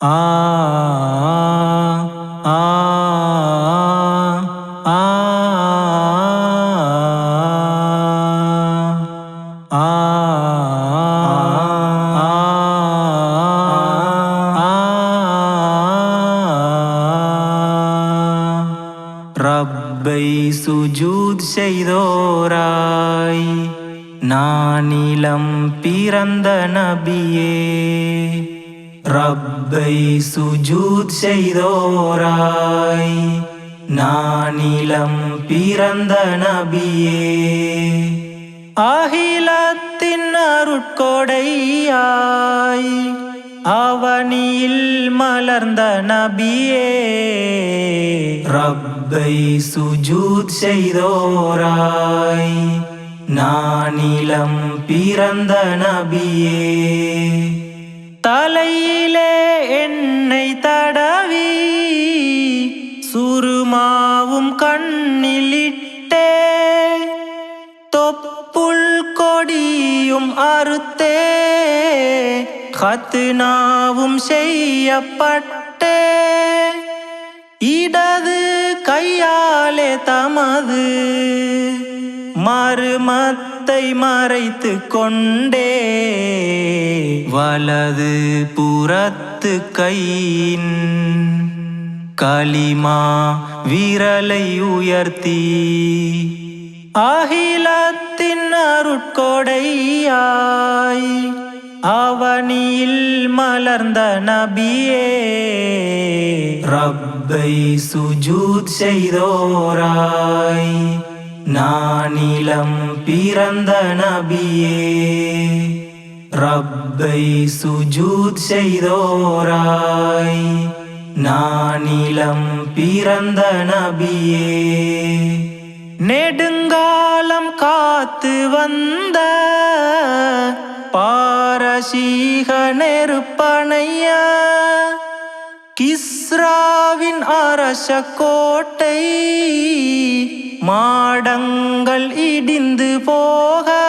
ஆ ஆ ஆ ஆ ரப்பை சுஜூத் செய்தோராய் நானிலம் பிறந்த நபியே ரப்பை சுஜூத் செய்தோராய் நானிலம் பிறந்த நபியே. அகிலத்தின் அருட்கொடையாய் அவனியில் மலர்ந்த நபியே. ரப்பை சுஜூத் செய்தோராய் நானிலம் பிறந்த நபியே. தலையிலே என்னை தடவி சுருமாவும் கண்ணிலிட்டே தொப்புள் கொடியும் அறுத்தே. கத்துனாவும் செய்யப்பட்டே. இடது கையாலே தமது மறுமத்தை மறைத்து கொண்டே. வலது புறத்து கையின் களிமா விரலை உயர்த்தி. அகிலத்தின் அருட்கொடையாய் அவனியில் மலர்ந்த நபியே. ரப்பை சுஜூத் செய்தோராய் நானிலம் பிறந்த நபியே. ரப்பை சுஜூத் செய்தோராய். நானிலம் பிறந்த நபியே. நெடுங்காலம் காத்து வந்த பாரசீக நெருப்பனைய கிஸ்ராவின் அரச கோட்டை மாடங்கள் இடிந்து போக.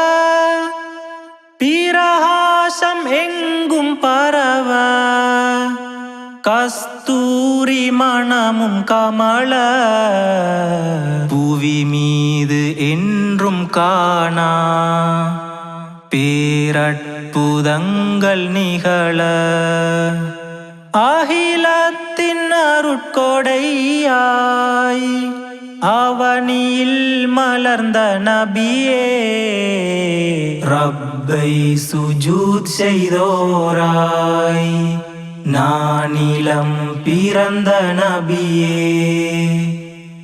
ஆகாசம் எங்கும் பரவ கஸ்தூரி மணமும் கமல புவி மீது என்றும் காணா பேரற்புதங்கள் நிகழ அகிலத்தின் அருட்கொடையாய் அவனியில் மலர்ந்த நபியே ரப் ரப்பை சுஜூத் செய்தோராய். நானிலம் பிறந்த நபியே.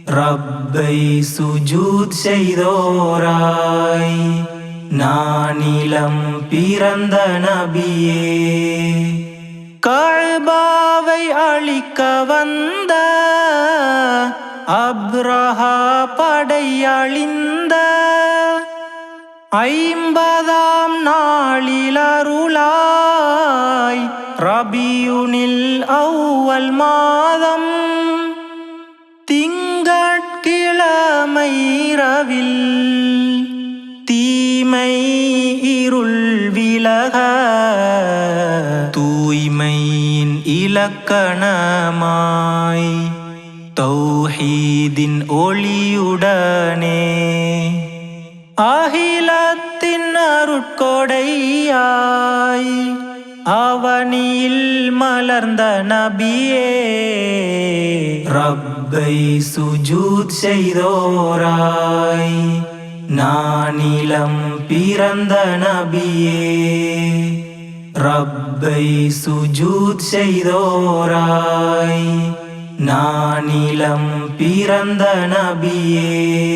ரப்பை சுஜூத் செய்தோராய். நானிலம் பிறந்த நபியே. கழ்பாவை அழிக்க வந்த. அப்ரஹா படையழிந்த ஐம்பதாம் நாளில் அருளாய் ரபியுனில் அவ்வல் மாதம். திங்கட்கிழமை ரவில் தீமை இருள் விலக தூய்மையின் இலக்கணமாய் தௌஹீதின் ஒளியுடனே. அகில அருட்கொடையாய். அவனியில் மலர்ந்த நபியே ரப்பை சுஜூத் செய்தோராய். நானிலம் பிறந்த நபியே ரப்பை சுஜூத் செய்தோராய். நானிலம் பிறந்த நபியே.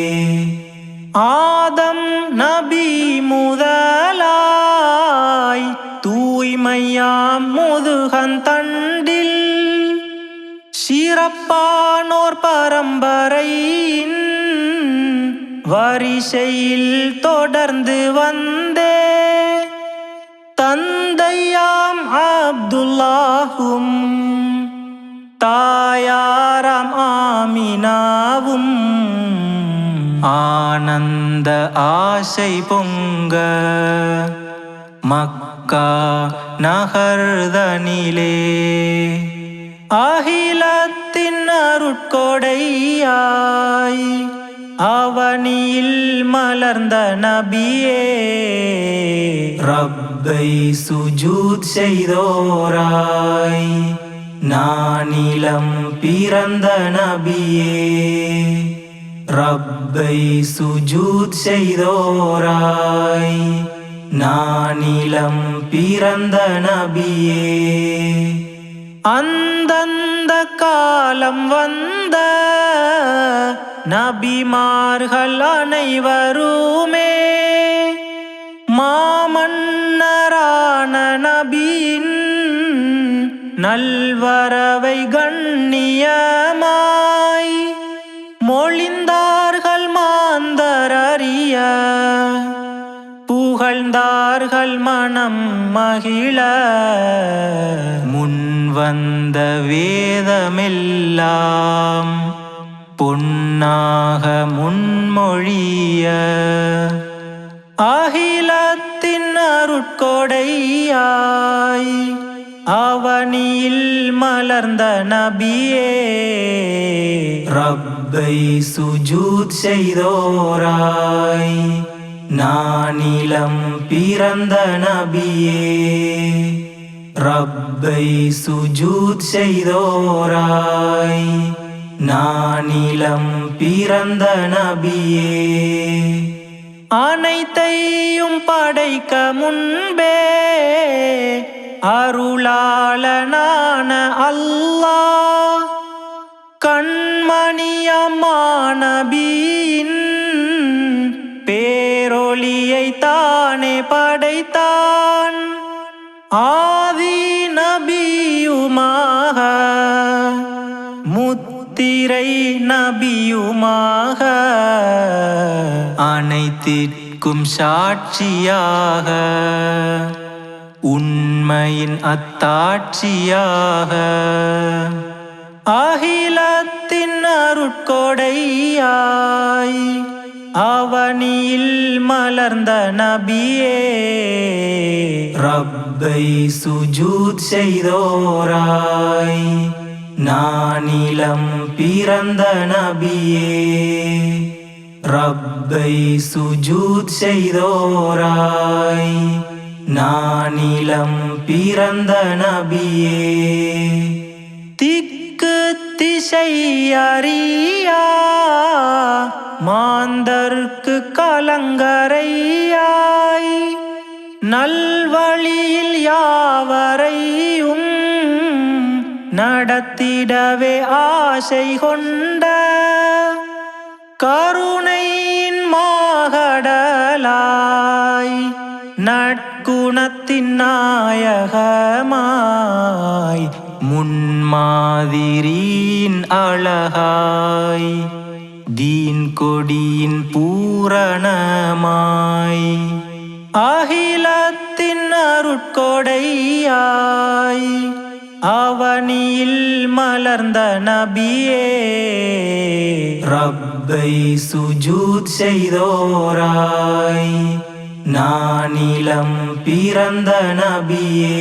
ஆதம் நபி முதலாய் தூய்மையாம் முதுகந்தண்டில் சிறப்பானோர் பரம்பரையின் வரிசையில் தொடர்ந்து வந்தே. தந்தையாம் அப்துல்லாகும் தாயாராம் ஆமினாவும் ஆனந்த ஆசை பொங்க மக்கா நகர்தனிலே. அகிலத்தின் அருட்கொடையாய் அவனியில் மலர்ந்த நபியே. ரப்பை சுஜூத் செய்தோராய் நானிலம் பிறந்த நபியே. ரப்பை சுஜூத் செய்தோராய் நானிலம் பிறந்த நபியே. அந்தந்த காலம் வந்த நபிமார்கள் அனைவருமே மாமன்னரான நபியின் நல்வரவை கண்ணியமாய் மொழிந்த புகழ்ந்தார்கள் மனம் மகிழ. முன் வந்த வேதமெல்லாம் பொன்னாக முன்மொழிய. அகிலத்தின் அருட்கொடையாய் அவனியில் மலர்ந்த நபியே. ரப்பை சுஜூத் செய்தோராய். நானிலம் பிறந்த நபியே ரப்பை சுஜூத் செய்தோராய். நானிலம் பிறந்த நபியே அனைத்தையும் படைக்க முன்பே அருளாளனான அல்லா கண்மணியமான பீன் பே பேரொளியை தானே படைத்தான். ஆதி நபியுமாக முத்திரை நபியுமாக அனைத்திற்கும் சாட்சியாக உண்மையின் அத்தாட்சியாக. அகிலத்தின் அருட்கொடையாய் அவனியில் மலர்ந்த நபியே ரப்பை சுஜூத் செய்தோராய். நானிலம் பிறந்த நபியே ரப்பை சுஜூத் செய்தோராய். நானிலம் பிறந்த நபியே திக்கு திசை அறியா? மாந்தர்க்கு கலங்கரையாய். நல்வழியில் யாவரையும் நடத்திடவே ஆசை கொண்ட கருணையின் மாகடலாய். நட்குணத்தின் நாயகமாய். முன்மாதிரியின் அழகாய் தீன் கொடியின் பூரணமாய் அகிலத்தின் அருட்கொடையாய் அவனியில் மலர்ந்த நபியே ரப்பை சுஜூத் செய்தோராய் நானிலம் பிறந்த நபியே.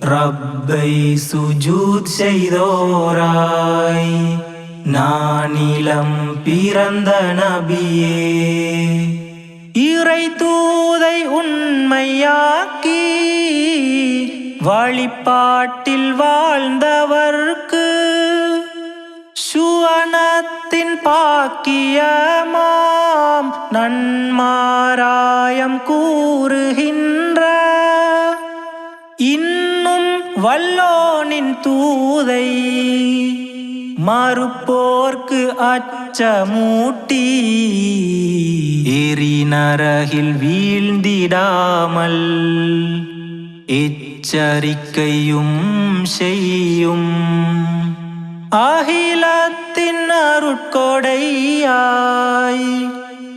ரப்பை சுஜூத் செய்தோராய் நானிலம் பிறந்த நபியே. இறை தூதை உண்மையாக்கி வழிபாட்டில் வாழ்ந்தவர்க்கு சுவனத்தின் பாக்கியமாம். நன்மாராயம் கூறுகின்ற வல்லோனின் தூதை. மறுப்போர்க்கு அச்சமூட்டி. எரிநரகில் வீழ்ந்திடாமல். எச்சரிக்கையும் செய்யும். அகிலத்தின் அருட்கொடையாய்.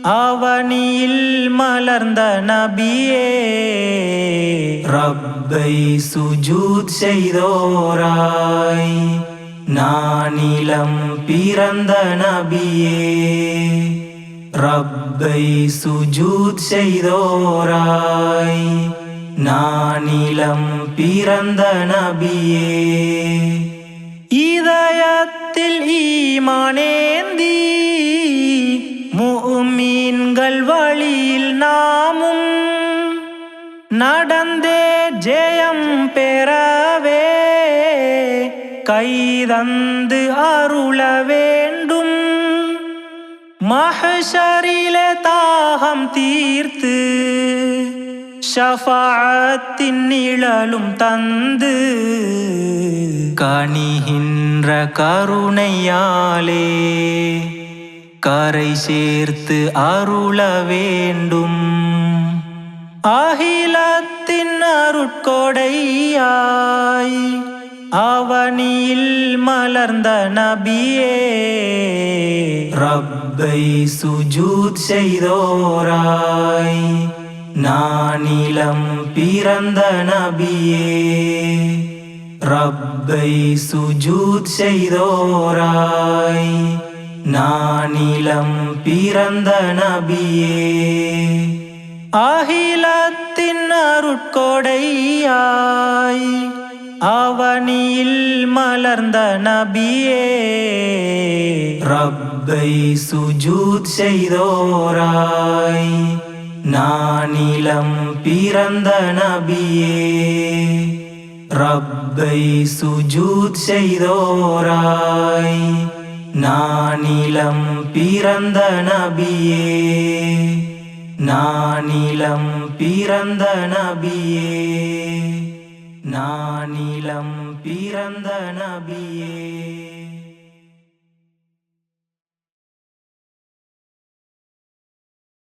அவனியில் மலர்ந்த நபியே. ரப்பை சுஜூத் செய்தோராய். நானிலம் பிறந்த நபியே. ரப்பை சுஜூத் செய்தோராய். நானிலம் பிறந்த நபியே. இதயத்தில் ஈமானேந்தி நாமும் நடந்தே ஜெயம் பெறவே கைதந்து அருள வேண்டும். மகஷரிலே தாகம் தீர்த்து ஷஃபாத்தின் நிழலும் தந்து கணிகின்ற கருணையாலே கரை சேர்த்து அருள வேண்டும். அகிலத்தின் அருட்கொடையாய் அவனியில் மலர்ந்த நபியே. ரப்பை சுஜூத் செய்தோராய் நானிலம் பிறந்த நபியே. ரப்பை சுஜூத் செய்தோராய் நானிலம் பிறந்த நபியே. அகிலத்தின் அருட்கொடையாய் அவனியில் மலர்ந்த நபியே. ரப்பை சுஜூத் செய்தோராய் நானிலம் பிறந்த நபியே. ரப்பை சுஜூத் செய்தோராய் நானிலம் பிறந்த நபியே நானிலம் பிறந்த நபியே நானிலம் பிறந்த நபியே.